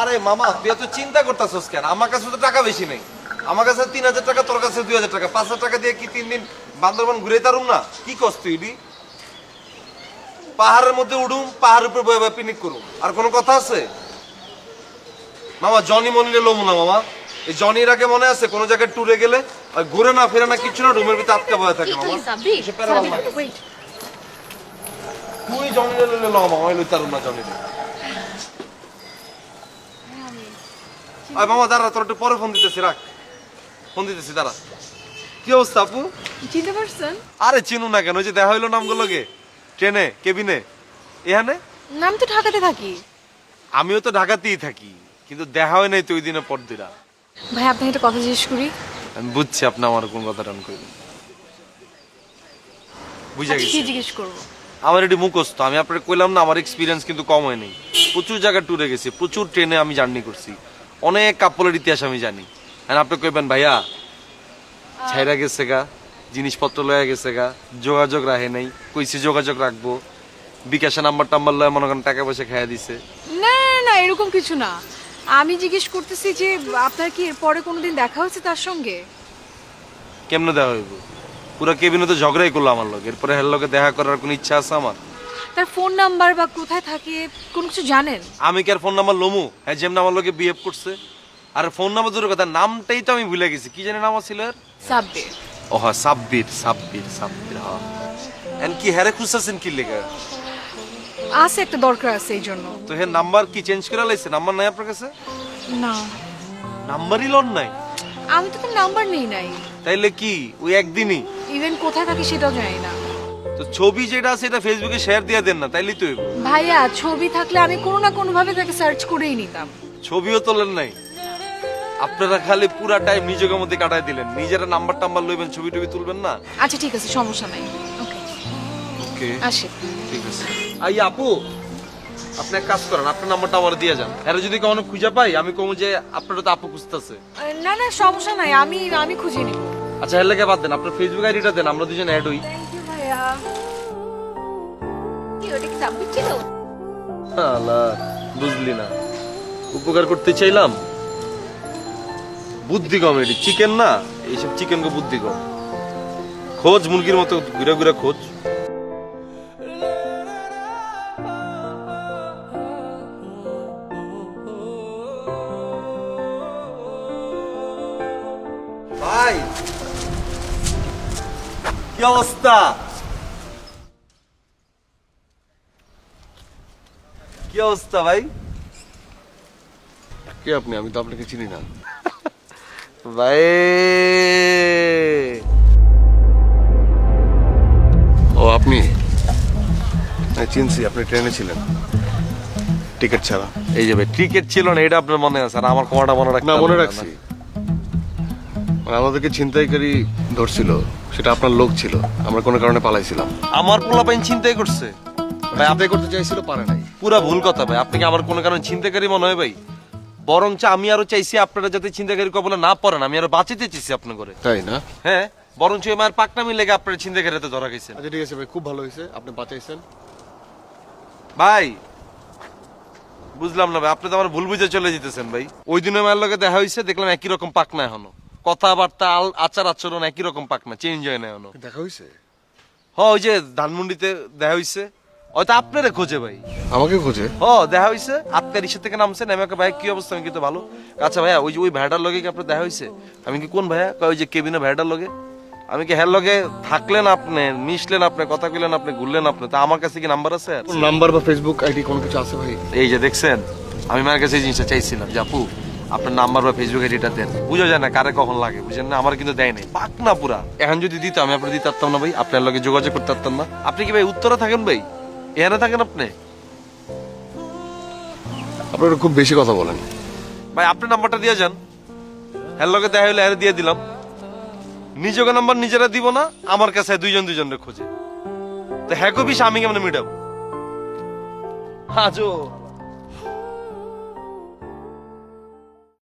আরে মামা তুই এত চিন্তা করতেছস কেন? আমার কাছে তো টাকা বেশি নেই। আমার কাছে তিন হাজার টাকা তোর কাছে দুই হাজার টাকা। পাঁচ হাজার টাকা দিয়ে কি তিন দিন বান্দরবান ঘুরে তারুম না? কি কস তুই ইডি? পাহাড়ের মধ্যে উঠুম পাহাড়ের উপর বয়ে বয়ে পিকনিক করুম। আর কোনো কথা আছে? মামা জনি মনিলে লোম না মামা। এই জনির আগে মনে আছে কোনো জায়গায় ট্যুরে গেলে ওই ঘুরে না ফিরে না কিছু না রুমের ভিতরে আটকা বয়ে থাকে মামা। তুই জনিলে লইলে লো মামা ওই লই তারুম না জনিলে আয় মামা দাঁড়া তোর একটু পরে ফোন দিতেছি রাখ। ফোন দিতেছি দাঁড়া। কি অবস্থা আপু? চিনতে পারছেন? আরে চিনু না কেন ওই যে দেখা হইল নামগুলোকে ট্রেনে কেবিনে। এখানে? নাম তো ঢাকাতে থাকি। আমিও তো ঢাকাতেই থাকি কিন্তু দেখা হয় নাই তো ওই দিনের পর দিরা ভাই আপনাকে একটা কথা জিজ্ঞেস করি। আমি বুঝছি আপনি আমার কোন কথাটা আমি কইবেন বুঝা আচ্ছা, কি গেছি জিজ্ঞেস করব? আমার এটি মুখস্থ আমি আপনাকে কইলাম না আমার এক্সপিরিয়েন্স কিন্তু কম হয়নি প্রচুর জায়গায় ট্যুরে গেছি প্রচুর ট্রেনে আমি জার্নি করছি। অনেক কাপলের ইতিহাস আমি জানি। আর আপনি কইবেন ভাইয়া ছাইরা গেছে গা জিনিসপত্র লয়ে গেছে গা যোগাযোগ রাখে নাই কইছি যোগাযোগ রাখব বিকাশে নাম্বার টাম্বার লয়ে মনে করেন টাকা পয়সা খাইয়া দিছে। না না না এরকম কিছু না। আমি জিজ্ঞেস করতেছি যে আপনার কি এরপরে কোনোদিন দেখা হয়েছে তার সঙ্গে? কেমনে দেওয়া হইব? পুরো কেবিনে তো ঝগড়াই করল আমার লোক এরপরে হের লোকে দেখা করার কোনো ইচ্ছা আছে আমার? তার ফোন নাম্বার বা কোথায় থাকে কোনো কিছু জানেন? আমি কি আর ফোন নাম্বার লমু? হ্যাঁ যেমন আমার লোকে বিহেভ করছে। আর ফোন নাম্বার দূরের কথা নামটাই তো আমি ভুলে গেছি। কি জানি নাম ছিল এর? সাব্বির। ও হ্যাঁ সাব্বির সাব্বির সাব্বির হ্যাঁ। এন কি হ্যারে খুঁজতেছেন কি লেগে? আছে একটা দরকার আছে এই জন্য। তো হে নাম্বার কি চেঞ্জ করে লাইছে নাম্বার নাই আপনার কাছে? না। নাম্বারই লন নাই? আমি তো তার নাম্বার নেই নাই। তাইলে কি ওই একদিনই? ইভেন কোথায় থাকে সেটাও জানি না। তো ছবি যেটা আছে এটা ফেসবুকে শেয়ার দিয়ে দেন না তাইলেই তো। ভাইয়া ছবি থাকলে আমি কোনো না কোনো ভাবে তাকে সার্চ করেই নিতাম। ছবিও তোলেন নাই। আপনারা খালি পুরা টাইম নিজেকে মধ্যে কাটাই দিলেন। নিজেরা নাম্বার টাম্বার লইবেন ছবি টবি তুলবেন না? আচ্ছা ঠিক আছে সমস্যা নাই। ওকে আসি। ঠিক আছে। আই আপু আপনি এক কাজ করেন আপনার নাম্বারটা আমার দিয়ে যান। এরা যদি কখনো খুঁজে পাই আমি কমু যে আপনারও তো আপু খুঁজতেছে। না না সমস্যা নাই আমি আমি খুঁজে নিব। আচ্ছা এর লেগে বাদ দেন আপনার ফেসবুক আইডিটা দেন আমরা দুজন অ্যাড হই। কি ওটা কি সাবমিট ছিল আল্লাহ বুঝলি না। উপকার করতে চাইলাম। বুদ্ধি কম এটি। চিকেন না এইসব চিকেনকে বুদ্ধি কম। খোঁজ মুরগির মতো ঘুরে ঘুরে খোঁজ। ভাই কি অবস্থা? কি অবস্থা ভাই? কে আপনি? আমি তো আপনাকে চিনি না। ভাই! ও আপনি? চিনছি আপনি ট্রেনে ছিলেন। টিকিট ছাড়া। এই যে ভাই ক্রিকেট ছিল না এটা আপনার মনে আছে? আর আমার খবরটা মনে রাখতে না মনে রাখছি। মানে আমাদেরকে ছিনতাইকারী ধরছিল সেটা আপনার লোক ছিল। আমরা কোনো কারণে পালাইছিলাম। আমার পোলাপাইন চিন্তাই করছে। ভাই আপনি করতে চাইছিল পারে নাই। পুরা ভুল কথা ভাই। আপনি কি আমার কোনো কারণে চিন্তাকারী মনে হয় ভাই? বরঞ্চ আমি আরও চাইছি আপনারা যাতে চিন্তাকারী কবলে না পড়েন আমি আরও বাঁচিতে চাইছি আপনার করে তাই না? হ্যাঁ বরঞ্চ মায়ের পাকনামি লেগে আপনারা চিন্তাকারীতে ধরা গেছেন আচ্ছা ঠিক আছে ভাই খুব ভালো হয়েছে আপনি বাঁচাইছেন। ভাই বুঝলাম না ভাই আপনি তো আমার ভুল বুঝে চলে যেতেছেন ভাই। ওই দিন আমার লগে দেখা হয়েছে দেখলাম একই রকম পাকনা এখনও। কথাবার্তা আচার আচরণ একই রকম পাকনা চেঞ্জ হয় না এখনও। দেখা হয়েছে? হ ওই যে ধানমন্ডিতে দেখা হইছে হয়তো আপনারে খোঁজে ভাই। আমাকে খোঁজে? হ দেখা হইছে। থেকে নামছে নেমে আমাকে ভাই কি অবস্থা? আমি কিন্তু ভালো। আচ্ছা ভাইয়া ওই যে ওই ভাইটার লগে কি আপনার দেখা হইছে? আমি কি কোন ভাইয়া? কয় ওই যে কেবিনে ভাইটার লগে। আমি কি হ্যার লগে থাকলেন আপনি মিশলেন আপনি কথা কইলেন আপনি ঘুরলেন আপনি? তা আমার কাছে কি নাম্বার আছে? নাম্বার বা ফেসবুক আইডি কোনো কিছু আছে ভাই? এই যে দেখছেন আমি মার কাছে এই জিনিসটা চাইছিলাম আপনার নাম্বার বা ফেসবুক আইডিটা দেন। বুঝা যায় না কারে কখন লাগে বুঝেন না? আমার কিন্তু দেয় নাই। পাক না পুরা। এখন যদি দিত আমি আপনার দিতে পারতাম না ভাই। আপনার লগে যোগাযোগ করতে পারতাম না। আপনি কি ভাই উত্তরে থাকেন ভাই? এখানে থাকেন আপনি? আপনারা খুব বেশি কথা বলেন। ভাই আপনি নাম্বারটা দিয়ে যান। হ্যালোকে লগে দেখা হইলে হ্যাঁ দিয়ে দিলাম। নিজেকে নাম্বার নিজেরা দিব না আমার কাছে দুইজন দুইজনের খোঁজে। তো হ্যাঁ কবি আমি কেমন মিটাবো? আজও।